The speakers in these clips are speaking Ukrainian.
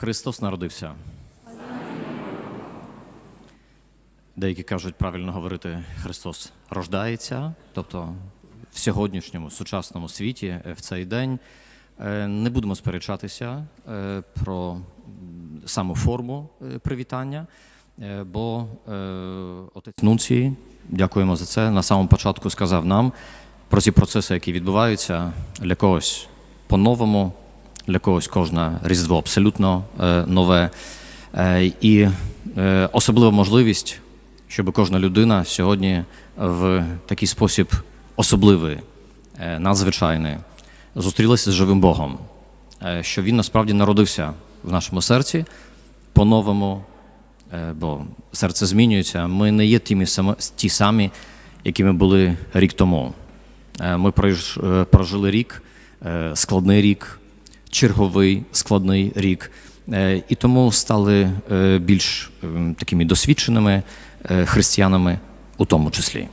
Христос народився. Деякі кажуть правильно говорити Христос рождається, тобто в сьогоднішньому сучасному світі е, в цей день е, не будемо сперечатися е, про саму форму привітання, бо отець Нунцій, дякуємо за це, на самому початку сказав нам про ці процеси, які відбуваються для когось по-новому, для когось кожне Різдво абсолютно е, нове. Е, І е, особлива можливість, щоб кожна людина сьогодні в такий спосіб особливий, надзвичайний, зустрілася з живим Богом, що Він насправді народився в нашому серці по-новому, бо серце змінюється. Ми не є тими ті самі, якими були рік тому. Ми прожили рік, складний рік, черговий складний рік, е, і тому стали е, більш ем, такими досвідченими е, християнами у тому числі.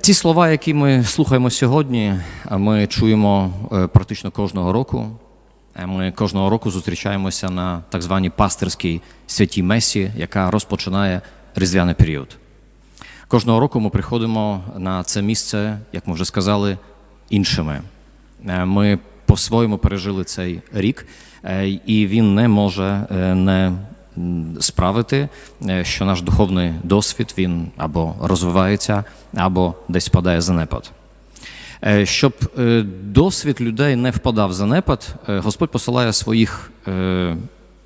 Ті слова, які ми слухаємо сьогодні, ми чуємо практично кожного року. Ми кожного року зустрічаємося на так званій пастирській святій месі, яка розпочинає різдвяний період. Кожного року ми приходимо на це місце, як ми вже сказали, іншими. Е, Ми по-своєму пережили цей рік, е, і він не може е, не справити, що наш духовний досвід він або розвивається, або десь впадає в занепад. Щоб досвід людей не впадав в занепад, Господь посилає своїх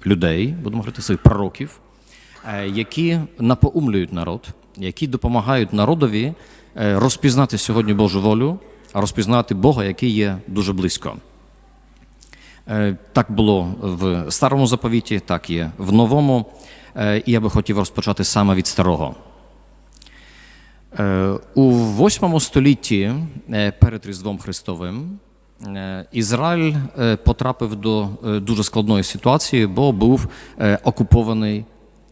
людей, будемо говорити, своїх пророків, які напоумлюють народ, які допомагають народові розпізнати сьогодні Божу волю, розпізнати Бога, який є дуже близько. Е, Так було в старому заповіті, так є в новому. Е, І я би хотів розпочати саме від старого. Е, У восьмому столітті перед Різдвом Христовим Ізраїль потрапив до дуже складної ситуації, бо був окупований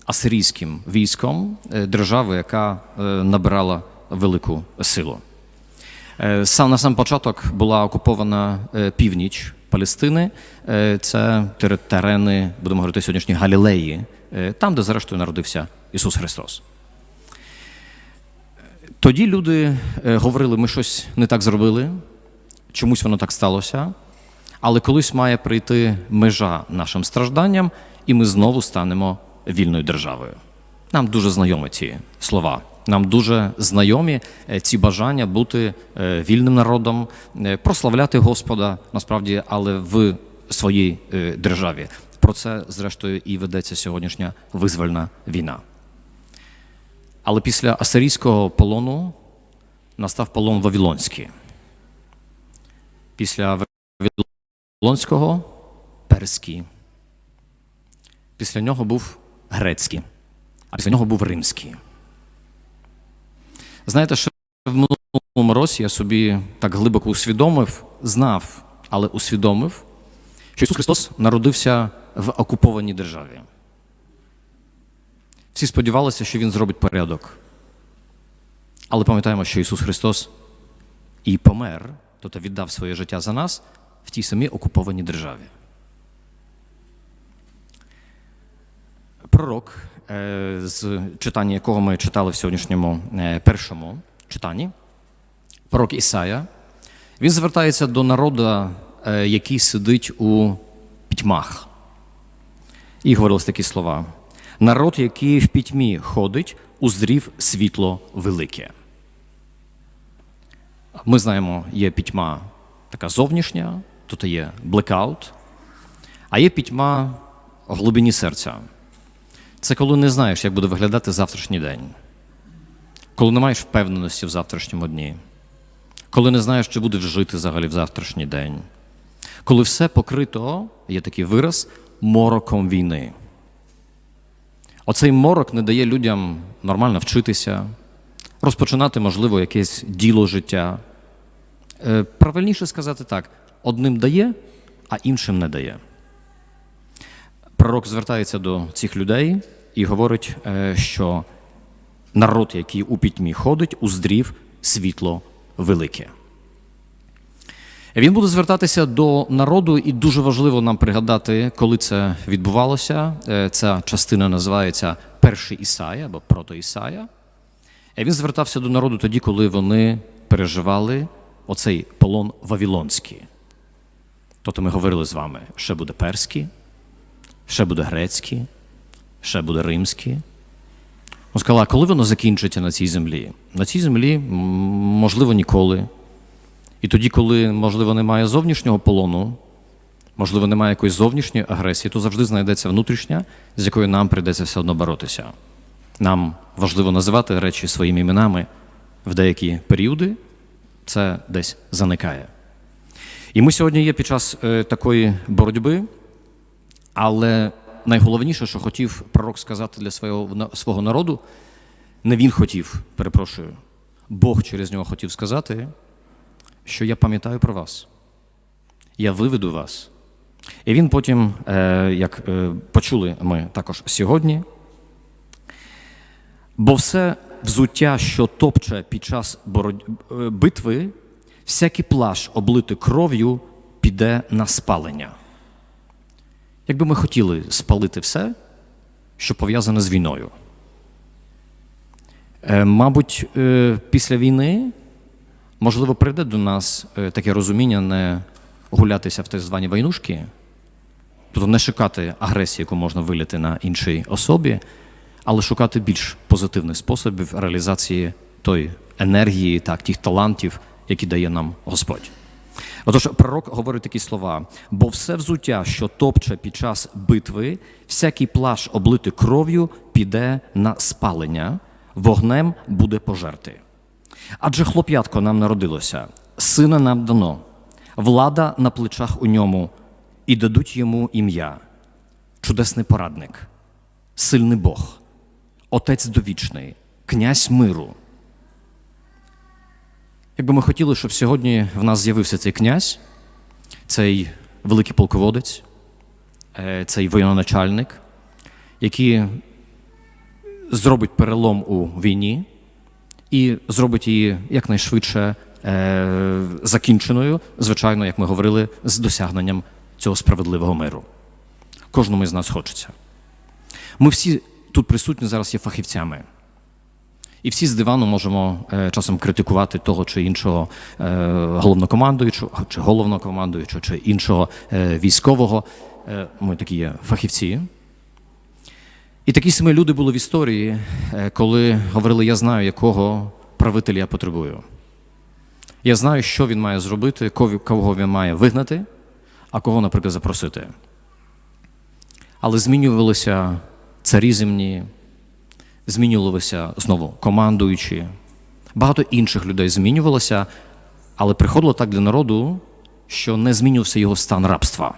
асирійським військом держави, яка набирала велику силу. Е, Сам на сам початок була окупована е, північ Палестини. Е, Це терени, будемо говорити сьогоднішні Галілеї, там, де зрештою народився Ісус Христос. Тоді люди говорили, ми щось не так зробили, чомусь воно так сталося, але колись має прийти межа нашим стражданням, і ми знову станемо вільною державою. Нам дуже знайомі ці слова. Нам дуже знайомі е, ці бажання бути е, вільним народом, е, прославляти Господа насправді, але в своїй державі. Про це, зрештою, і ведеться сьогоднішня визвольна війна. Але після асирійського полону настав полон Вавилонський. Після Вавилонського перський. Після нього був грецький, а після нього був римський. Знаєте, що в минулому році я собі так глибоко усвідомив, знав, але усвідомив, що Ісус Христос народився в окупованій державі. Всі сподівалися, що Він зробить порядок. Але пам'ятаємо, що Ісус Христос і помер, тобто віддав своє життя за нас в тій самій окупованій державі. Пророк, з читання якого ми читали в сьогоднішньому е, першому читанні, пророк Ісая, він звертається до народу, е, який сидить у пітьмах. І говорилось такі слова: народ, який в пітьмі ходить, узрів світло велике. Ми знаємо, є пітьма така зовнішня, тут є блекаут, а є пітьма в глибині серця. Це коли не знаєш, як буде виглядати завтрашній день, коли не маєш впевненості в завтрашньому дні, коли не знаєш, чи будеш жити взагалі в завтрашній день, коли все покрито, є такий вираз, мороком війни. Оцей морок не дає людям нормально вчитися, розпочинати, можливо, якесь діло життя. Е, Правильніше сказати так: одним дає, а іншим не дає. Пророк звертається до цих людей і говорить, е, що народ, який у пітьмі ходить, уздрів світло велике. Він буде звертатися до народу, і дуже важливо нам пригадати, коли це відбувалося. Е, Ця частина називається Перший Ісая або. Е, Він звертався до народу тоді, коли вони переживали оцей полон Вавилонський. Тобто ми говорили з вами, ще буде перський, ще буде грецький, ще буде римський. Він сказала, коли воно закінчиться на цій землі? На цій землі, можливо, ніколи. І тоді, коли, можливо, немає зовнішнього полону, можливо, немає якоїсь зовнішньої агресії, то завжди знайдеться внутрішня, з якою нам прийдеться все одно боротися. Нам важливо називати речі своїми іменами в деякі періоди, це десь заникає. І ми сьогодні є під час е, такої боротьби, але найголовніше, що хотів пророк сказати для свого, свого народу, не він хотів, перепрошую, Бог через нього хотів сказати, що я пам'ятаю про вас. Я виведу вас. І він потім, е, як е, почули ми також сьогодні, бо все взуття, що топче під час е, битви, всякий плащ, облитий кров'ю, піде на спалення. Якби ми хотіли спалити все, що пов'язане з війною. Е, Мабуть, е, після війни, можливо, прийде до нас е, таке розуміння не гулятися в так звані войнушки, тобто не шукати агресії, яку можна вилити на іншій особі, але шукати більш позитивних способів реалізації тої енергії, так, тих талантів, які дає нам Господь. Отож, пророк говорить такі слова: бо все взуття, що топче під час битви, всякий плащ, облитий кров'ю, піде на спалення, вогнем буде пожерти. Адже хлоп'ятко нам народилося, сина нам дано, влада на плечах у ньому, і дадуть йому ім'я, чудесний порадник, сильний Бог, Отець довічний, князь миру. Якби ми хотіли, щоб сьогодні в нас з'явився цей князь, цей великий полководець, е, цей воєноначальник, який зробить перелом у війні і зробить її якнайшвидше е, закінченою, звичайно, як ми говорили, з досягненням цього справедливого миру. Кожному із нас хочеться. Ми всі тут присутні зараз є фахівцями. І всі з дивану можемо е, часом критикувати того чи іншого е, головнокомандуючого, чи головнокомандуючого, чи іншого е, військового. Ми такі є фахівці. І такі самі люди були в історії, коли говорили: я знаю, якого правителя я потребую. Я знаю, що він має зробити, кого він має вигнати, а кого, наприклад, запросити. Але змінювалися царі земні, змінювалися знову командуючі. Багато інших людей змінювалося, але приходило так для народу, що не змінювався його стан рабства.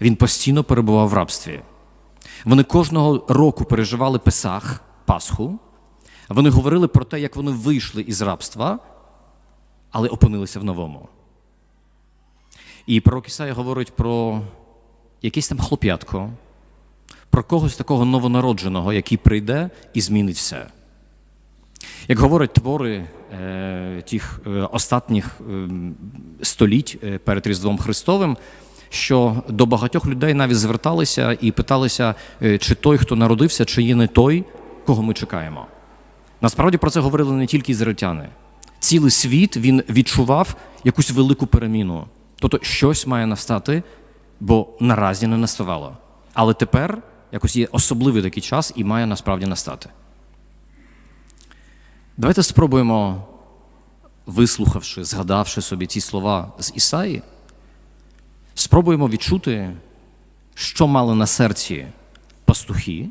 Він постійно перебував в рабстві. Вони кожного року переживали Песах, Пасху. Вони говорили про те, як вони вийшли із рабства, але опинилися в новому. І пророк Ісая говорить про якесь там хлоп'ятко, про когось такого новонародженого, який прийде і змінить все. Як говорять твори е, тих е, останніх е, століть е, перед Різдвом Христовим, що до багатьох людей навіть зверталися і питалися, е, чи той, хто народився, чи є не той, кого ми чекаємо. Насправді про це говорили не тільки ізраїльтяни. Цілий світ він відчував якусь велику переміну. Тобто щось має настати, бо наразі не наставало. Але тепер якось є особливий такий час і має насправді настати. Давайте спробуємо, вислухавши, згадавши собі ці слова з Ісаї, спробуємо відчути, що мали на серці пастухи,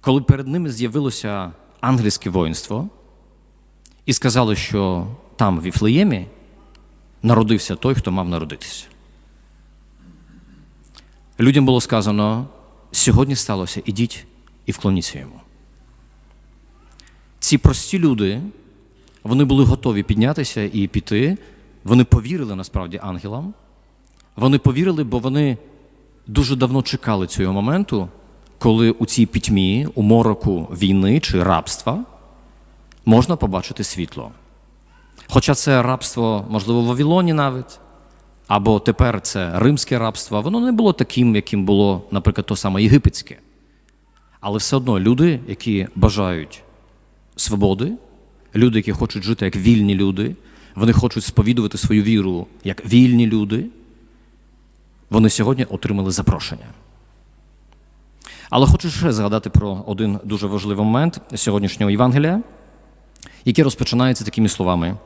коли перед ними з'явилося ангельське воїнство, і сказали, що там, в Віфлеємі, народився той, хто мав народитися. Людям було сказано: сьогодні сталося, ідіть і вклоніться йому. Ці прості люди, вони були готові піднятися і піти. Вони повірили насправді ангелам. Вони повірили, бо вони дуже давно чекали цього моменту, коли у цій пітьмі, у мороку війни чи рабства можна побачити світло. Хоча це рабство, можливо, в Вавилоні навіть, або тепер це римське рабство, воно не було таким, яким було, наприклад, то саме єгипетське. Але все одно люди, які бажають свободи, люди, які хочуть жити як вільні люди, вони хочуть сповідувати свою віру як вільні люди, вони сьогодні отримали запрошення. Але хочу ще згадати про один дуже важливий момент сьогоднішнього Євангелія, який розпочинається такими словами.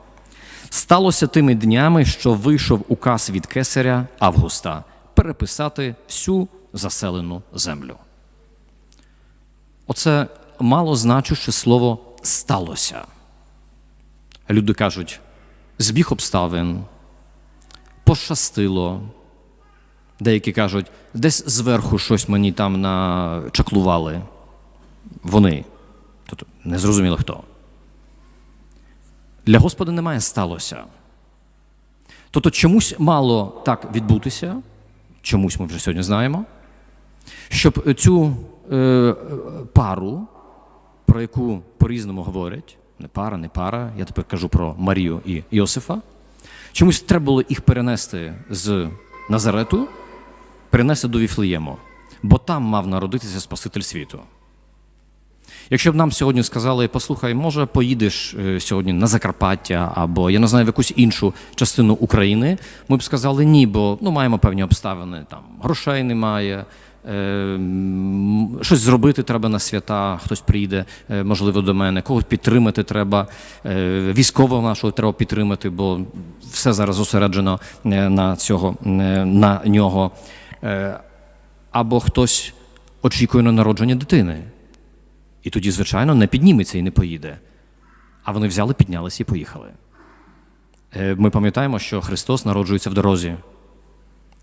Сталося тими днями, що вийшов указ від кесаря Августа переписати всю заселену землю. Оце мало значуще слово сталося. Люди кажуть, збіг обставин, пощастило. Деякі кажуть, десь зверху щось мені там начаклували. Вони. Тобто не зрозуміло хто. Для Господа немає сталося. Тобто чомусь мало так відбутися, чомусь ми вже сьогодні знаємо, щоб цю е, пару, про яку по-різному говорять, не пара, не пара, я тепер кажу про Марію і Йосифа, чомусь треба було їх перенести з Назарету, перенести до Віфлеєму, бо там мав народитися Спаситель світу. Якщо б нам сьогодні сказали, послухай, може, поїдеш е, сьогодні на Закарпаття або я не знаю в якусь іншу частину України, ми б сказали ні, бо ну, маємо певні обставини, там грошей немає, е, щось зробити треба на свята, хтось прийде, е, можливо, до мене, когось підтримати треба, е, військового нашого треба підтримати, бо все зараз зосереджено е, на цього, на нього. Е, або хтось очікує на народження дитини. І тоді, звичайно, не підніметься і не поїде. А вони взяли, піднялися і поїхали. Е, Ми пам'ятаємо, що Христос народжується в дорозі.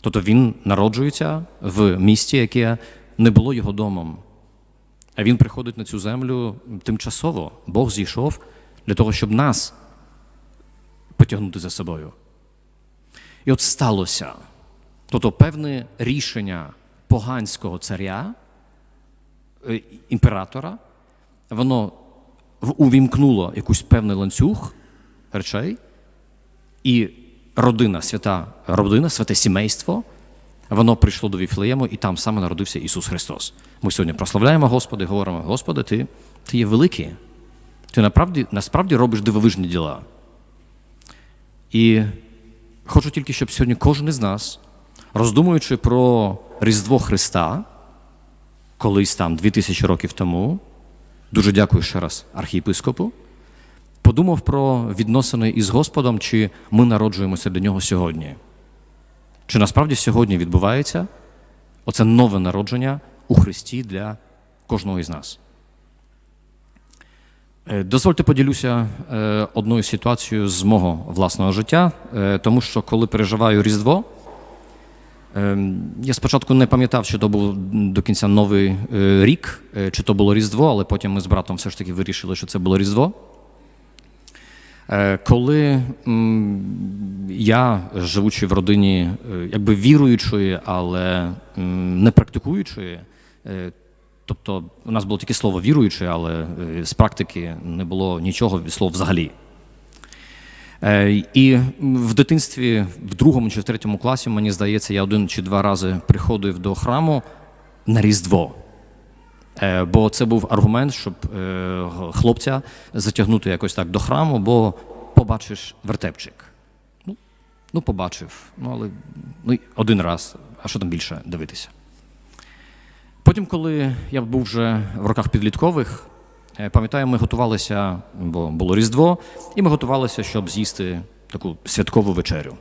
Тобто Він народжується в місті, яке не було його домом. А Він приходить на цю землю тимчасово. Бог зійшов для того, щоб нас потягнути за собою. І от сталося. Тобто певне рішення поганського царя, імператора, воно увімкнуло якийсь певний ланцюг речей, і родина, свята родина, святе сімейство, воно прийшло до Віфлеєму, і там саме народився Ісус Христос. Ми сьогодні прославляємо Господа і говоримо: Господи, ти, ти є великий, ти насправді, насправді робиш дивовижні діла. І хочу тільки, щоб сьогодні кожен із нас, роздумуючи про Різдво Христа, колись там, 2000 років тому, дуже дякую ще раз архієпископу, подумав про відносини із Господом, чи ми народжуємося до нього сьогодні. Чи насправді сьогодні відбувається оце нове народження у Христі для кожного із нас? Е, Дозвольте поділюся е, одною ситуацією з мого власного життя, е, тому що коли переживаю Різдво, я спочатку не пам'ятав, чи то був до кінця новий е, рік, е, чи то було Різдво, але потім ми з братом все ж таки вирішили, що це було Різдво. Е, Коли я, живучи в родині якби віруючої, але не практикуючої, тобто у нас було тільки слово віруючий, але з практики не було нічого від слов взагалі. Е, І в дитинстві, в другому чи в третьому класі, мені здається, я один чи два рази приходив до храму на Різдво. Е, Бо це був аргумент, щоб е, хлопця затягнути якось так до храму, бо побачиш вертепчик. Ну, ну побачив. Ну, але ну, один раз, а що там більше дивитися. Потім, коли я був вже в роках підліткових, пам'ятаю, ми готувалися, бо було Різдво, і ми готувалися, щоб з'їсти таку святкову вечерю.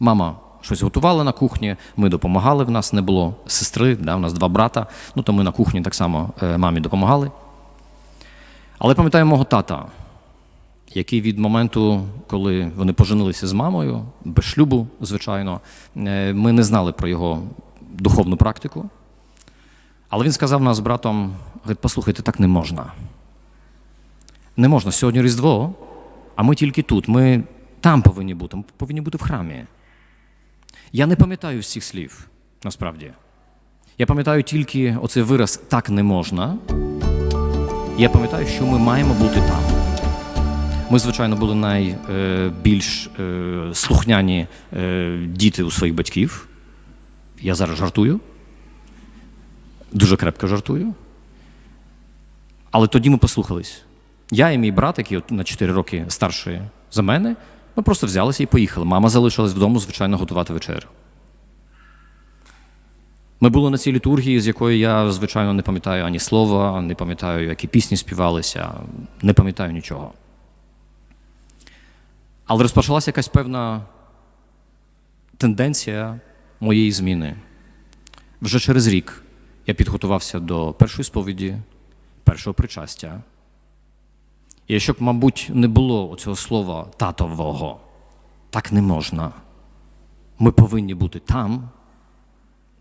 Мама щось готувала на кухні, ми допомагали. В нас не було сестри, да, у нас два брата. Ну то ми на кухні так само е, мамі допомагали. Але пам'ятаю мого тата, який від моменту, коли вони поженилися з мамою, без шлюбу, звичайно, е, ми не знали про його духовну практику. Але він сказав нам з братом: говорить, послухайте, так не можна. Не можна. Сьогодні Різдво, а ми тільки тут. Ми там повинні бути, ми повинні бути в храмі. Я не пам'ятаю всіх слів, насправді. Я пам'ятаю тільки оцей вираз так не можна. Я пам'ятаю, що ми маємо бути там. Ми, звичайно, були найбільш е, слухняні е, діти у своїх батьків. Я зараз жартую. Дуже крепко жартую. Але тоді ми послухались. Я і мій брат, який на 4 роки старший за мене, ми просто взялися і поїхали. Мама залишилась вдома, звичайно, готувати вечерю. Ми були на цій літургії, з якої я, звичайно, не пам'ятаю ані слова, не пам'ятаю, які пісні співалися, не пам'ятаю нічого. Але розпочалася якась певна тенденція моєї зміни. Вже через рік я підготувався до першої сповіді, першого причастя. І якщо б, мабуть, не було цього слова татового, так не можна. Ми повинні бути там.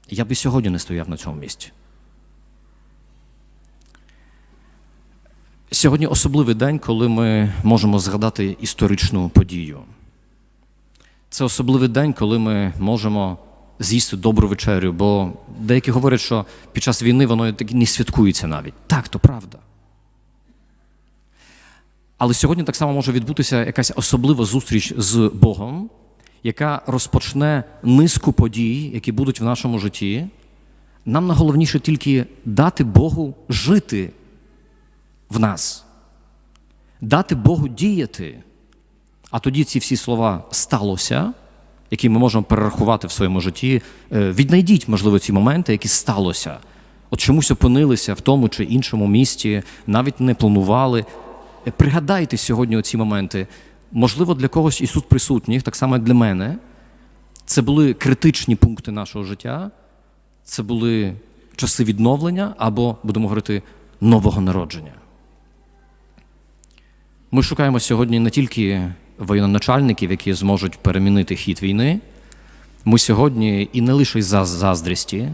Я б і сьогодні не стояв на цьому місці. Сьогодні особливий день, коли ми можемо згадати історичну подію. Це особливий день, коли ми можемо з'їсти добру вечерю, бо деякі говорять, що під час війни воно так не святкується навіть. Так, то правда. Але сьогодні так само може відбутися якась особлива зустріч з Богом, яка розпочне низку подій, які будуть в нашому житті. Нам найголовніше тільки дати Богу жити в нас, дати Богу діяти. А тоді ці всі слова сталося, які ми можемо перерахувати в своєму житті. Е, Віднайдіть, можливо, ці моменти, які сталося. От чомусь опинилися в тому чи іншому місті, навіть не планували. Е, Пригадайте сьогодні оці моменти. Можливо, для когось тут присутніх, так само як для мене, це були критичні пункти нашого життя, це були часи відновлення або, будемо говорити, нового народження. Ми шукаємо сьогодні не тільки воєноначальників, які зможуть перемінити хід війни. Ми сьогодні і не лише з заздрісті,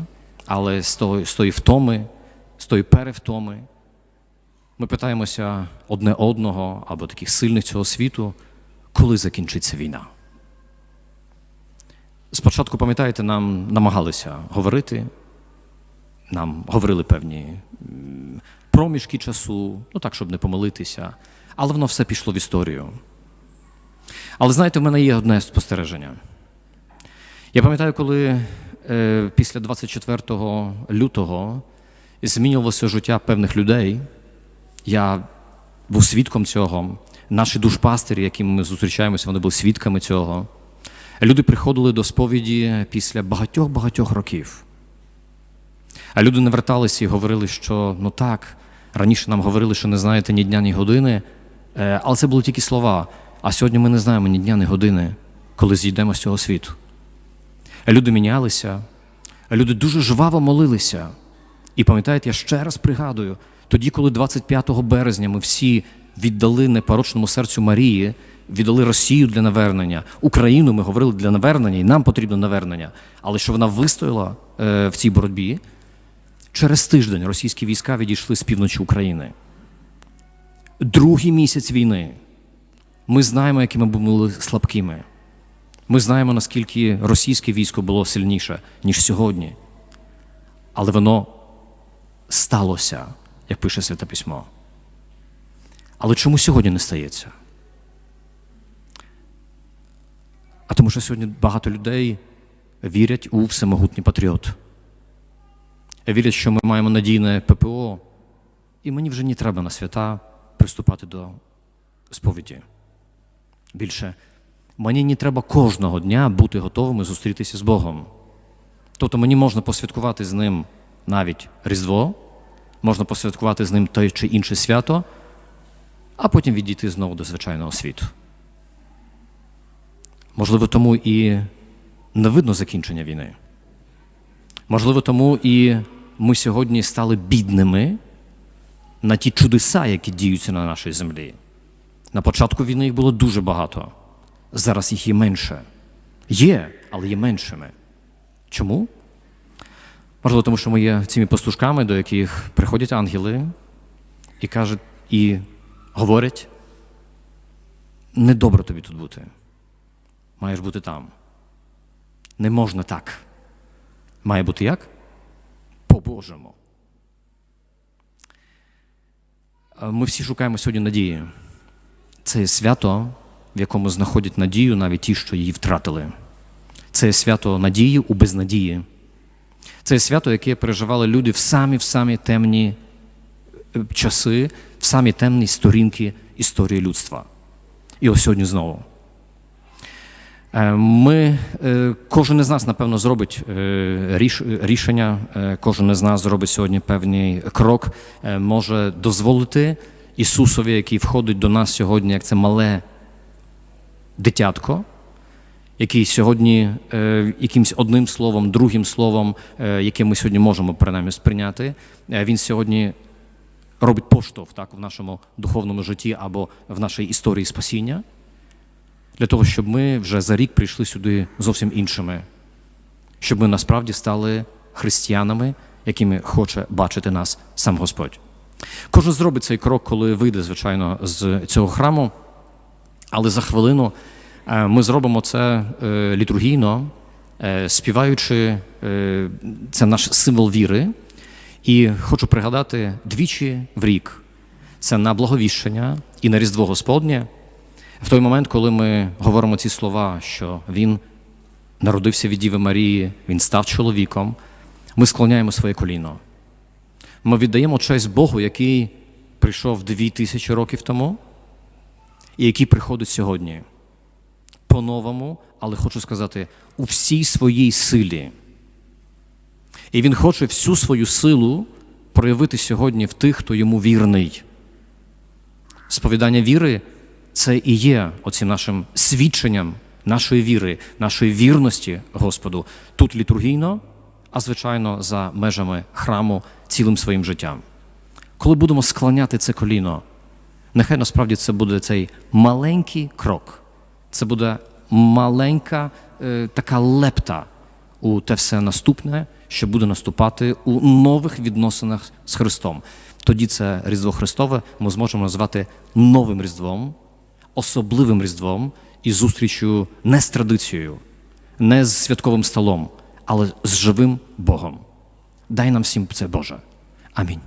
але з тої, з тої втоми, з тої перевтоми. Ми питаємося одне одного або таких сильних цього світу, коли закінчиться війна. Спочатку, пам'ятаєте, нам намагалися говорити, нам говорили певні проміжки часу, ну так, щоб не помилитися, але воно все пішло в історію. Але знаєте, в мене є одне спостереження. Я пам'ятаю, коли е, після 24 лютого змінювалося життя певних людей. Я був свідком цього. Наші душпастері, якими ми зустрічаємося, вони були свідками цього. Люди приходили до сповіді після багатьох-багатьох років. А люди не верталися і говорили, що ну так, раніше нам говорили, що не знаєте ні дня, ні години, е, але це були тільки слова. А сьогодні ми не знаємо ні дня, ні години, коли зійдемо з цього світу. Люди мінялися, люди дуже жваво молилися. І пам'ятаєте, я ще раз пригадую, тоді, коли 25 березня ми всі віддали непорочному серцю Марії, віддали Росію для навернення, Україну ми говорили для навернення, і нам потрібно навернення. Але що вона вистояла е, в цій боротьбі, через тиждень російські війська відійшли з півночі України. Другий місяць війни. Ми знаємо, якими ми були слабкими. Ми знаємо, наскільки російське військо було сильніше, ніж сьогодні. Але воно сталося, як пише Святе Письмо. Але чому сьогодні не стається? А тому, що сьогодні багато людей вірять у всемогутній патріот. Вірять, що ми маємо надійне ППО, і мені вже не треба на свята приступати до сповіді. Більше, мені не треба кожного дня бути готовими зустрітися з Богом. Тобто мені можна посвяткувати з ним навіть Різдво, можна посвяткувати з ним те чи інше свято, а потім відійти знову до звичайного світу. Можливо, тому і не видно закінчення війни. Можливо, тому і ми сьогодні стали бідними на ті чудеса, які діються на нашій землі. На початку війни їх було дуже багато. Зараз їх є менше. Є, але є меншими. Чому? Можливо, тому що ми є цими пастушками, до яких приходять ангели і кажуть, і говорять: недобре тобі тут бути. Маєш бути там. Не можна так. Має бути як? По-божому. Ми всі шукаємо сьогодні надії. Це є свято, в якому знаходять надію навіть ті, що її втратили. Це є свято надії у безнадії. Це є свято, яке переживали люди в самі в самі темні е, часи, в самі темні сторінки історії людства. І ось сьогодні знову. Е, Ми, е, кожен із нас, напевно, зробить рішення, кожен із нас зробить сьогодні певний крок, може дозволити Ісусові, який входить до нас сьогодні, як це мале дитятко, який сьогодні е, якимсь одним словом, другим словом, е, яке ми сьогодні можемо принаймні сприйняти, е, він сьогодні робить поштовх так, в нашому духовному житті або в нашій історії спасіння, для того, щоб ми вже за рік прийшли сюди зовсім іншими, щоб ми насправді стали християнами, якими хоче бачити нас сам Господь. Кожен зробить цей крок, коли вийде, звичайно, з цього храму, але за хвилину е, ми зробимо це е, літургійно, е, співаючи це наш символ віри. І хочу пригадати двічі в рік це на благовіщення і на Різдво Господнє, в той момент, коли ми говоримо ці слова, що Він народився від Діви Марії, Він став чоловіком, ми склоняємо своє коліно. Ми віддаємо честь Богу, який прийшов дві тисячі років тому, і який приходить сьогодні. По-новому, але хочу сказати, у всій своїй силі. І він хоче всю свою силу проявити сьогодні в тих, хто йому вірний. Сповідання віри це і є оцим нашим свідченням нашої віри, нашої вірності Господу тут літургійно, а звичайно, за межами храму цілим своїм життям. Коли будемо склоняти це коліно, нехай насправді це буде цей маленький крок, це буде маленька е, така лепта у те все наступне, що буде наступати у нових відносинах з Христом. Тоді це Різдво Христове ми зможемо назвати новим Різдвом, особливим Різдвом і зустрічю не з традицією, не з святковим столом, але з живим Богом. Дай нам всім це Боже. Амінь.